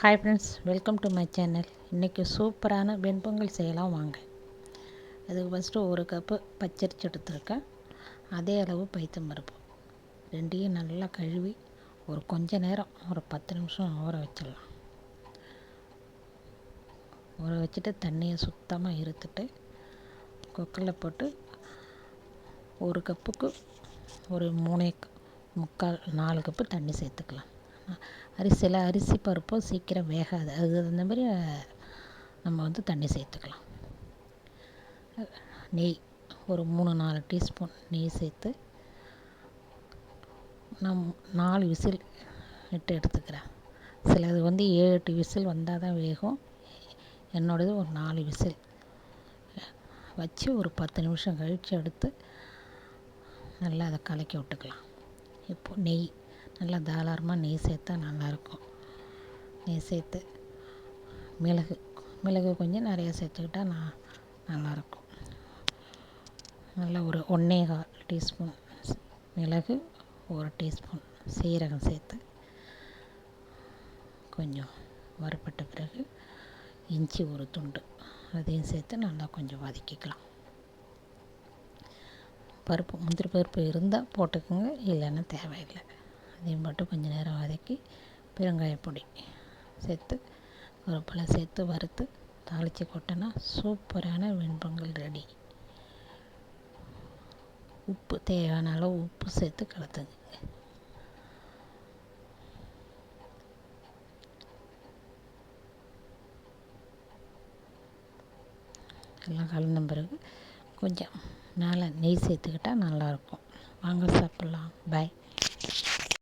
Hi friends welcome to my channel இன்றைக்கி சூப்பரான வெண்பொங்கல் செய்யலாம் வாங்க. அதுக்கு ஃபஸ்ட்டு ஒரு கப்பு பச்சரிசி எடுத்துருக்கேன். அதே அளவு பைத்தம் பருப்பு. ரெண்டையும் நல்லா கழுவி ஒரு கொஞ்ச நேரம் ஒரு பத்து நிமிஷம் ஊற வச்சிடலாம். ஊற வச்சுட்டு தண்ணியை சுத்தமாக இருத்துட்டு குக்கரில் போட்டு ஒரு கப்புக்கு ஒரு மூணே முக்கால் நாலு கப்பு தண்ணி சேர்த்துக்கலாம். அரிசியில் அரிசி பருப்பும் சீக்கிரம் வேகாது. அது அந்த மாதிரி நம்ம வந்து தண்ணி சேர்த்துக்கலாம். நெய் ஒரு மூணு நாலு டீஸ்பூன் நெய் சேர்த்து நம் நாலு விசில் விட்டு எடுத்துக்கிறேன். சிலது வந்து ஏழு எட்டு விசில் வந்தால் தான் வேகும். என்னோடது ஒரு நாலு விசில். வச்சு ஒரு பத்து நிமிஷம் கழித்து எடுத்து நல்லா அதை கலக்கி விட்டுக்கலாம். இப்போது நெய் நல்லா தாராளமாக நெய் சேர்த்தா நல்லாயிருக்கும். நெய் சேர்த்து மிளகு மிளகு கொஞ்சம் நிறையா சேர்த்துக்கிட்டா நான் நல்லாயிருக்கும். நல்லா ஒரு ஒன்றே கால் டீஸ்பூன் மிளகு ஒரு டீஸ்பூன் சீரகம் சேர்த்து கொஞ்சம் வறுப்பட்ட பிறகு இஞ்சி ஒரு துண்டு அதையும் சேர்த்து நல்லா கொஞ்சம் வதக்கிக்கலாம். பருப்பு முந்திரி பருப்பு இருந்தால் போட்டுக்கோங்க இல்லைன்னா தேவையில்லை. அதையும் போட்டு கொஞ்சம் நேரம் வதக்கி பெருங்காயப்பொடி சேர்த்து கருவேப்பிலை சேர்த்து வறுத்து தாளித்து கொட்டினா சூப்பரான வெண்பொங்கல் ரெடி. உப்பு தேவையான அளவு உப்பு சேர்த்து கலத்துங்க. எல்லாம் கலந்த பிறகு கொஞ்சம் மேலே நெய் சேர்த்துக்கிட்டால் நல்லாயிருக்கும். வாங்க சாப்பிட்லாம். பாய்